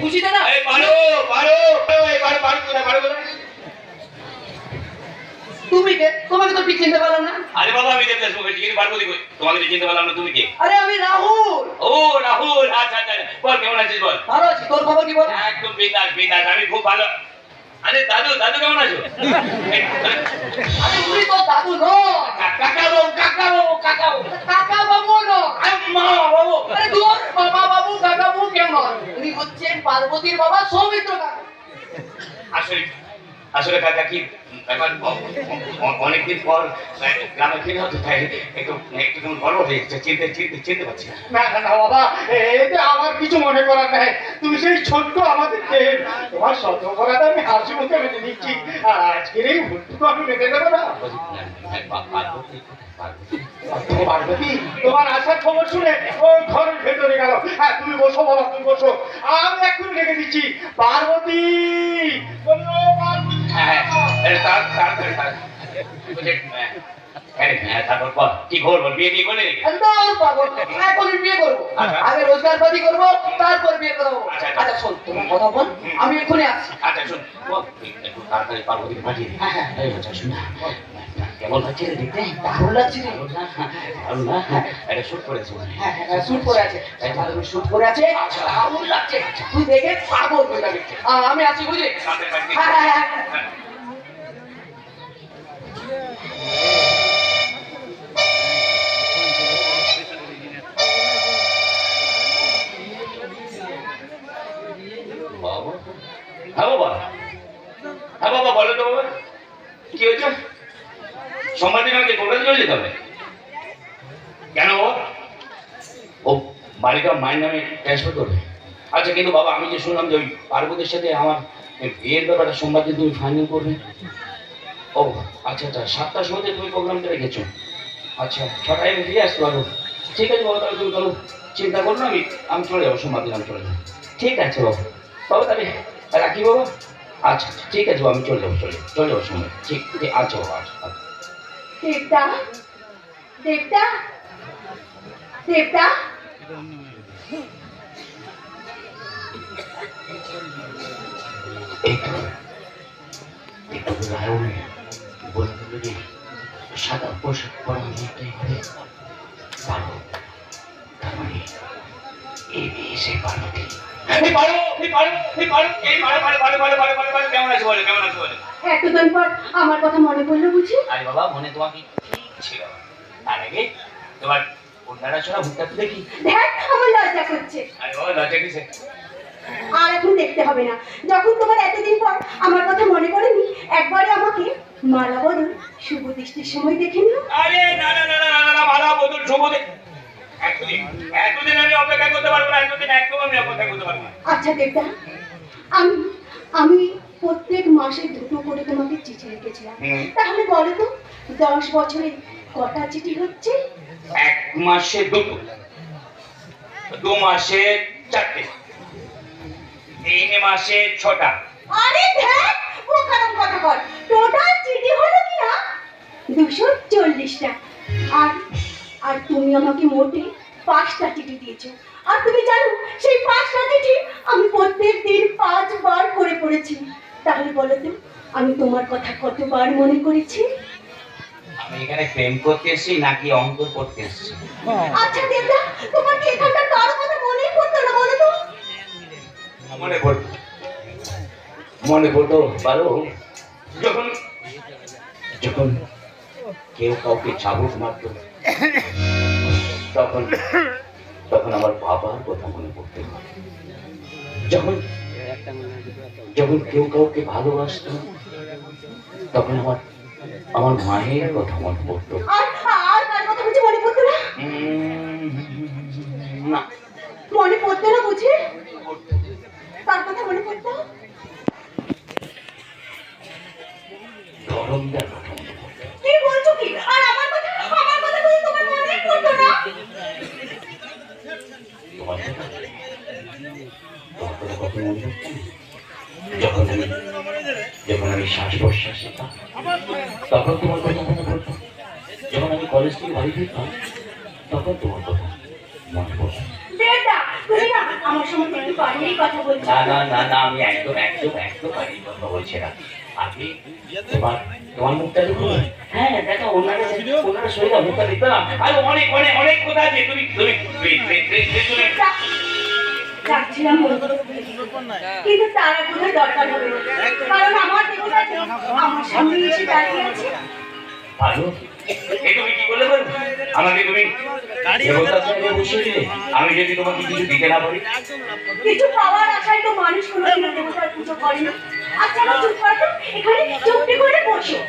খুশিতে না এই পারো পারো এই পারো পারো কোথায় পারো কোথায়? তুমি কে? তোমাকে তো ঠিক চিনতে পারলাম না। আরে বাবা আমি দেবদাস মুখে চিনি পার্বতী কই তোমাকে তো চিনতে পারলাম না তুমি কে? আরে আমি রাহুল। ও রাহুল আচ্ছা আচ্ছা বল কেমন আছিস বল? ভালো আছি তোর খবর কি বল? একদম বিন্দাস বিন্দাস আমি খুব ভালো। আরে দাদু দাদু কেমন আছো? এই, আরে। তুমি তো দাদু কাকা বাবু কাকা বাবু কাকা বাবু কাকা বাবু নয়। আরে মা বাবু। আরে তোর বাবা উনি হচ্ছেন পার্বতীর বাবা সৌমিত্র কাকা। আসলে আসলে কাকা কি অনেকদিন পর গ্রামে ফিরে হতো তাই একটু একটু গর্ব হয়ে যাচ্ছে চিনতে চিনতে চিনতে পারছি না। না বাবা এতে আমার কিছু মনে করার নাই। তুমি সেই ছোট্ট আমাদের দেহ তোমার শত করাটা আমি হাসি মুখে মেনে নিচ্ছি। আর আজকের এই ভুলটুকু আমি মেনে নেব না। পার্বতী পার্বতী তুমি পার্বতী তোমার আসার খবর শুনে ওই ঘরের ভেতরে গেল। হ্যাঁ তুমি বসো বাবা তুমি বসো। আমি এক্ষুনি দিচ্ছি। পার্বতী! পার্বতী! হ্যাঁ হ্যাঁ। হ্যাঁ। তারপর বল। কি খবর বিয়ে কি করলে নাকি? একদম পাগল। এখন বিয়ে করব। আচ্ছা। আগে রোজগার পাতি করব তারপর বিয়ে করব। আচ্ছা, আচ্ছা। আচ্ছা শোন তোমার কথা বল। আমি এক্ষুনি আসছি। আচ্ছা শুন। তাড়াতাড়ি পার্বতীকে পাঠিয়ে দিই। শুন কেমন হচ্ছে রে দেখতে? দারুণ লাগছে রে। দারুণ না? এটা শুট করেছে হ্যাঁ। হ্যাঁ হ্যাঁ শুট করে আছে। ভালো শুট করে আছে। দারুণ লাগছে। তুই দেখে পাগল হয়ে যাবি। আমি আছি বুঝলি? হ্যাঁ হ্যাঁ হ্যাঁ। হ্যাঁ। বাবা। হ্যাঁ বাবা। হ্যাঁ বাবা বলো তো বাবা। কি হয়েছে? আমাকে কলকাতা চলে যেতে হবে কেন? ও বাড়িটা মায়ের নামে ট্রান্সফার করবে। আচ্ছা কিন্তু বাবা, আমি যে শুনলাম যে ওই পার্বতীর সাথে আমার বিয়ের ব্যাপারটা সোমবার দিন তুমি ফাইনাল করবে। ও আচ্ছা আচ্ছা সাতটার সময় তুমি প্রোগ্রামটা রেখেছো। আচ্ছা ছটায় আমি ফিরে আসতে পারব। ঠিক আছে বাবা, তাহলে তুমি কোনো চিন্তা করো না, আমি আমি চলে যাব, সোমবার দিন আমি চলে যাব। ঠিক আছে বাবা। বাবা তাহলে, রাখি বাবা? আচ্ছা আচ্ছা ঠিক আছে বাবা, আমি চলে যাব, চলে চলে যাব সময় ঠিক ঠিক আচ্ছা বাবা আচ্ছা আচ্ছা। রায়ন বলতে যে সাদা পোশাক পরা মেয়েটাই হবে পারো তার মানে এই মেয়ে সে পার্বতী এই পারো এই পারো এই পারো এই পারো পারো পারো পারো পারো পারো, কেমন আছে বলে, কেমন আছে বলে? এতদিন পর আমার কথা মনে পড়ল বুঝি? আরে বাবা মনে তোমাকে ঠিক ছিল? তার আগে তোমার কন্যারা ছোড়া ভুট্টা তুলে কি? দেখ আমার লজ্জা করছে। আরে বাবা লজ্জা কিসে আর এখন দেখতে হবে না। যখন তোমার এতদিন পর আমার কথা মনে পড়েনি একবারে আমাকে মালা বদল শুভ দৃষ্টির সময় দেখে নিও। আরে না না না না না, না মালা বদল শুভদে এতদিন এতদিন আমি অপেক্ষা করতে পারব না এতদিন একদম আমি অপেক্ষা করতে পারব না। আচ্ছা দেবতা আমি আমি প্রত্যেক মাসে দুটো করে তোমাকে চিঠি লিখেছিলাম। তাহলে বলো তো দশ বছরে কটা চিঠি হচ্ছে? এক মাসে দুটো। দু মাসে চারটে। তিন মাসে ছটা। আরে ও কারণ কথা বল। টোটাল চিঠি হলো কি না দুশো চল্লিশটা। আর আর তুমি আমাকে মোটে পাঁচটা চিঠি দিয়েছ। আর তুমি জানো সেই পাঁচটা চিঠি আমি প্রত্যেক দিন পাঁচবার করে পড়েছি। তাহলে বলো তো আমি তোমার কথা কতবার মনে করেছি? আমি এখানে প্রেম করতে এসেছি নাকি অঙ্ক করতে এসেছি? আচ্ছা দেবদা তোমার কি এখানকার কারও কথা মনেই পড়তো না বলো তো? মনে পড়তো। মনে পড়তো পারো যখন যখন কেউ কাউকে চাবুক মারত তখন তখন আমার বাবার কথা মনে পড়তো যখন যখন কেউ কাউকে ভালোবাসত তখন আমার আমার মায়ের কথা মনে পড়তো। মনে না। মনে পড়তো না বুঝি? তোমার কথা কত মনে পড়তো না? যখন আমি যখন আমি শ্বাস প্রশ্বাস নিতাম তখন তোমার কথা মনে পড়তো যখন আমি কলেজ থেকে বাড়ি ফিরতাম তখন তোমার কথা মনে পড়তো না না না না আমি একদম একদম একদম বাড়ির কথা বলছি না। আমি তোমার তোমার মুখটা দেখুন হ্যাঁ দেখো ওনারা ওনারা শরীরে মুখটা দেখতে না আর অনেক অনেক অনেক কথা আছে। তুমি তুমি বলতে। কিন্তু তার কোনো দরকার হবে কারণ আমার দেবতা আমার সামনে এসে দাঁড়িয়ে আছে। ভালো এই তুমি কি বলে বল আমাকে তুমি দেবতার সঙ্গে বসিয়ে দিলে আমি যদি তোমাকে কিছু দিতে না পারি। কিছু পাওয়ার আশায় তো মানুষ কোনোদিনও দেবতার পুজো করে না। আচ্ছা আমার চুপ করো এখানে চুপটি করে বসো।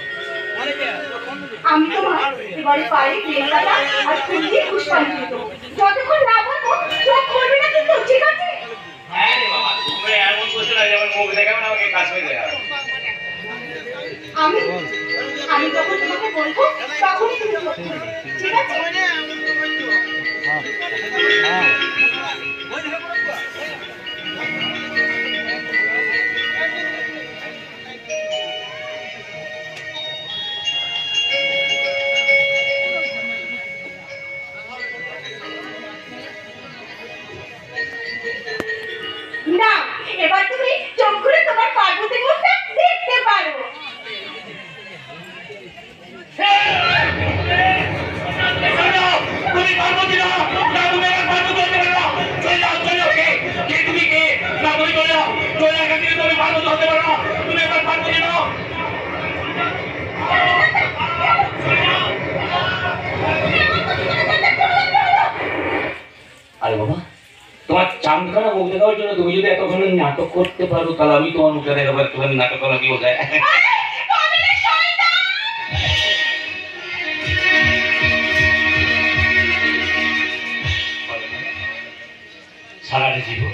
আমি তোমার এবারে পায়ে বেলপাতা আর ফুল দিয়ে পুষ্পাঞ্জলি দেবো যতক্ষণ না বলব চোখ করবে না কিন্তু ঠিক আছে? হ্যাঁ রে বাবা তুমি এমন করছ না যেমন মুখ দেখাবে না আমাকে কাজ করে দেখাবে আমি আমি যখন তোমাকে বলব তখনই তুমি ঠিক আছে? না আরে বাবা তোমার চাঁদখানা মুখ দেখাবার জন্য তুমি যদি এতক্ষণ নাটক করতে পারো তাহলে আমি তোমার মুখে দেখাবো তোমার নাটক করা কি বোঝায়? সারাটা জীবন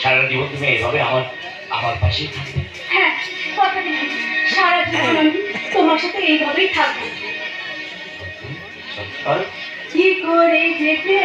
সারা জীবন তুমি এভাবে আমার আমার পাশেই থাকবে। হ্যাঁ কথা দিলাম। সারা জীবন আমি তোমার সাথে এইভাবেই থাকব। কি করে যেতে?